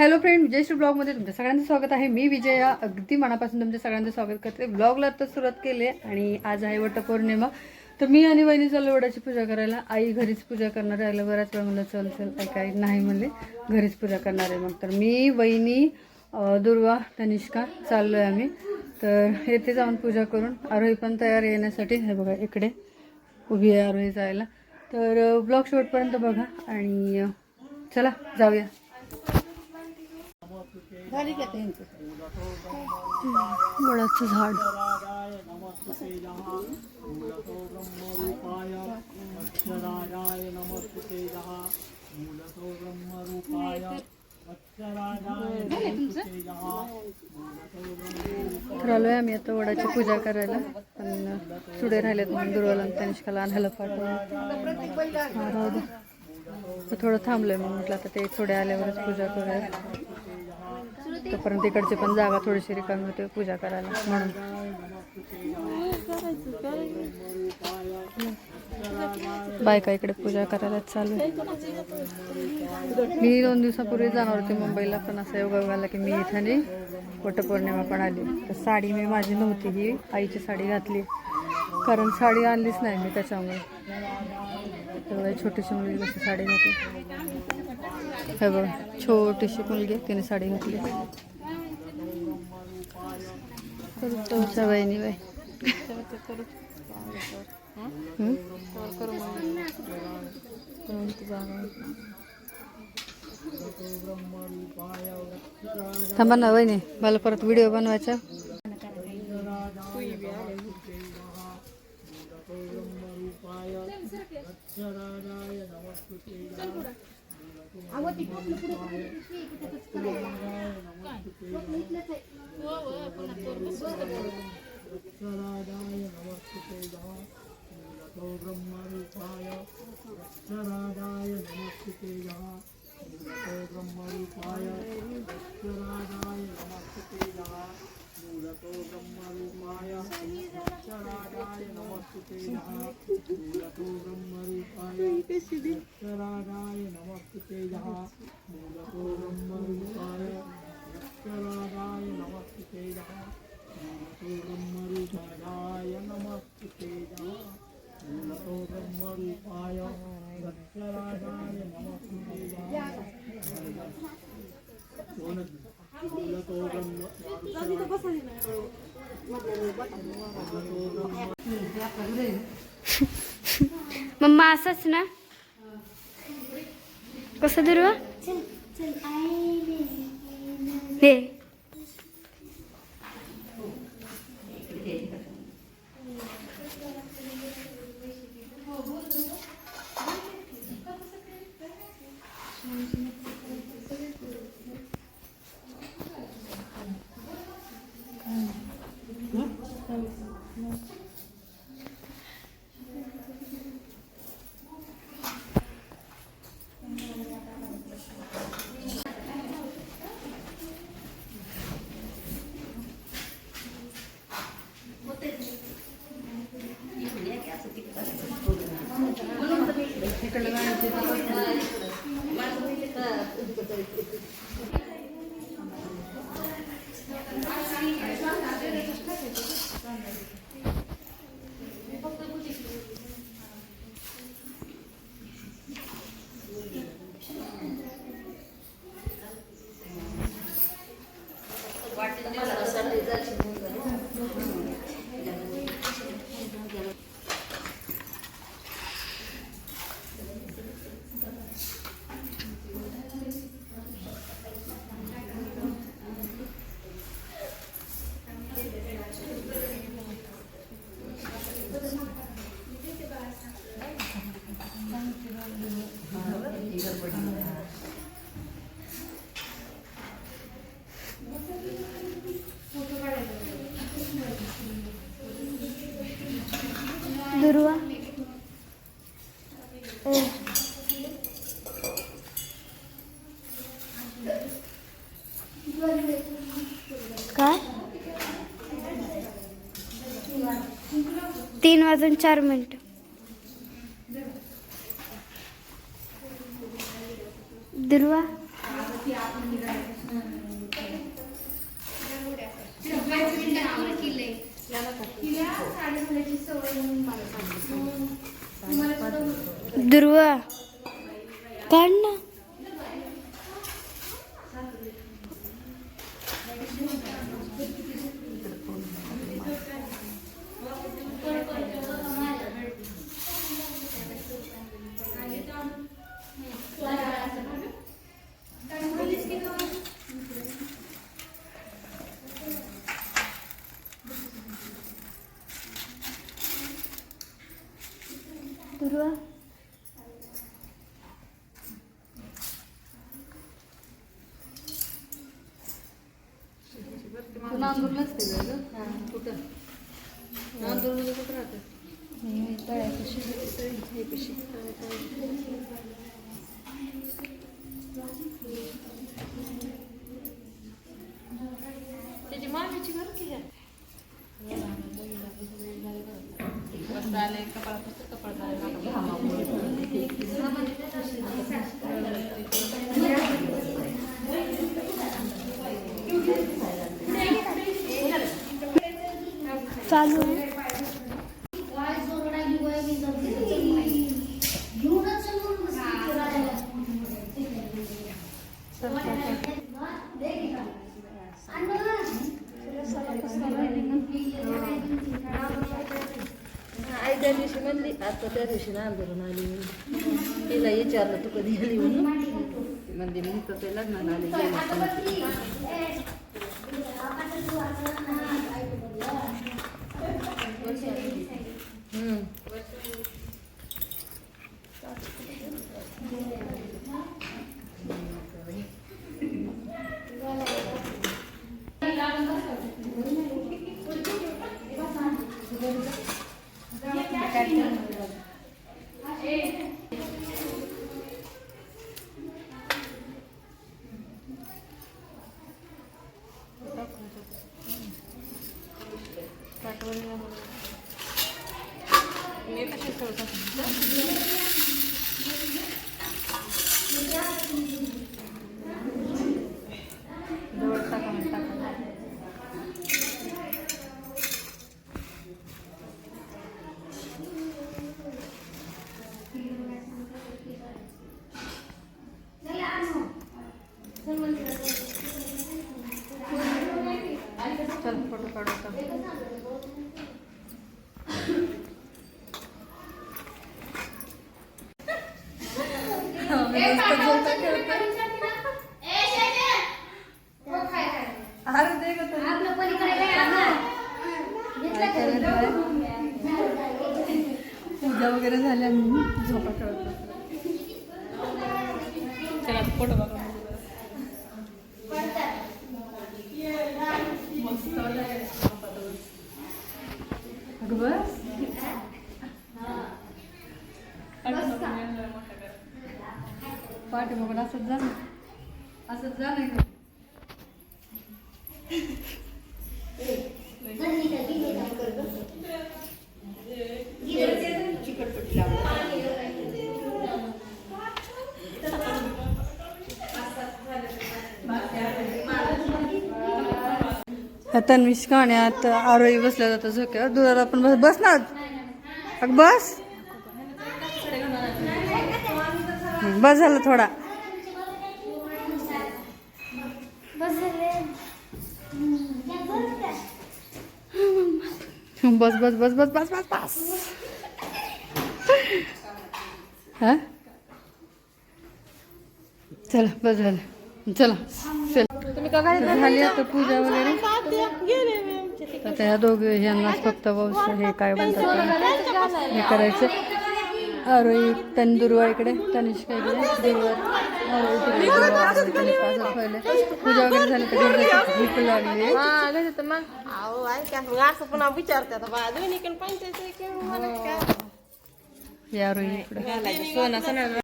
Hello friend विजयश्री ब्लॉगमध्ये तुमच्या सगळ्यांचं स्वागत आहे. मी विजया अगदी मनापासून तुमच्या सगळ्यांचं स्वागत करते. ब्लॉगला तर सुरुवात केली आहे आणि आज आहे वटपौर्णिमा. तर मी आणि वहिनी चाललो वडाची पूजा करायला. आई घरीच पूजा करणार आहे. बऱ्याच वेळा म्हणलं चल चल काही काही नाही म्हणले. घरीच पूजा करणार आहे मग. तर मी वहिनी दुर्वा तनिष्का चाललो आहे आम्ही. तर येथे जाऊन पूजा करून आरोही पण तयार येण्यासाठी. हे बघा इकडे उभी आहे आरोही जायला. तर ब्लॉग शेवटपर्यंत बघा आणि चला जाऊया. वडाचं झाड. तर आलोय आम्ही आता वडाची पूजा करायला. पण सुडे राहिलेत म्हणून दुर्वाला तनिष्काला आणायला पाठवून थोडं थांबलोय मग म्हटलं आता ते थोडे आल्यावरच पूजा करूया. तोपर्यंत इकडची पण जागा थोडीशी रिकामी होते पूजा करायला म्हणून. बायका इकडे पूजा करायला चालू आहे. मी दोन दिवसापूर्वी जाणार होते मुंबईला पण असं योगा झाला की मी इथं नाही. वटपौर्णिमा पण आली. तर साडी मी माझी नव्हती ही आईची साडी घातली. कारण साडी आणलीच नाही मी त्याच्यामुळे. तेवढी छोटीशी मुलगी कशी साडी घातली हे बघ छोटीशी मुलगी तिने साडी घातली. बाई. थांबा ना वहिनी मला परत व्हिडिओ बनवायचा. अक्षराय ब्रह्मरूपाय अक्षराय नमस्ते मूलतो ब्रह्मरूपाय अक्षराय नमस्ते ब्रह्मरूपाय नमस्ते मूलतो ब्रह्मरूपाय अक्षराय नमस्ते मूलतो ब्रह्म मम्मा असंच ना कसं दुर्वा हे दुर्वा काय? तीन वाजून चार मिनिट. दुर्वा? दुर्वा काढ ना दुर्वा तू नांदूरलाच ते गं? कुठं? नांदूरमध्ये कुठं राहते? त्याची मामीची घर की आहे? चालू. आहे आई त्या दिवशी म्हणली आता त्या दिवशी नांदूरून आली. तिला विचारलं तू कधी आली म्हणून? ती म्हणते मी तर ते. लग्नाला आले. Mm. हम्म. मी कशी ठेवतात जवळ टाका मग टाका चल फोटो काढू आता. अरे दे गं तरी. पूजा वगैरे झाल्या आणि झोपा खेळत चला फोटो बघा मस्त वाटलं. अगं बस असं बघून असंच जा ना. जा नाही का तन्विश गाण्यात आरोही बसल्या जातं झोक्यावर. दुधाला पण बस बस ना बस. बस झालं थोडा. बस बस बस बस बस बस बस हां चला बस झालं चला चल झाली आता पूजा वगैरे आता ह्या दोघे ह्यांनाच फक्त पाऊस हे काय म्हणतात हे करायचं आरोही तंदुरवा इकडे तनिष्का इकडे देवर आरोही तिकडे दुर्वा आरोही तनिष्का असं पहिले पूजा वगैरे झाली तर घरी जायची भूक लागली आहे. हा कसं तर मग अहो ऐका मग असं पुन्हा विचारतात बा दोन्ही पण पंचायत हे आरोही इकडे सोनं सण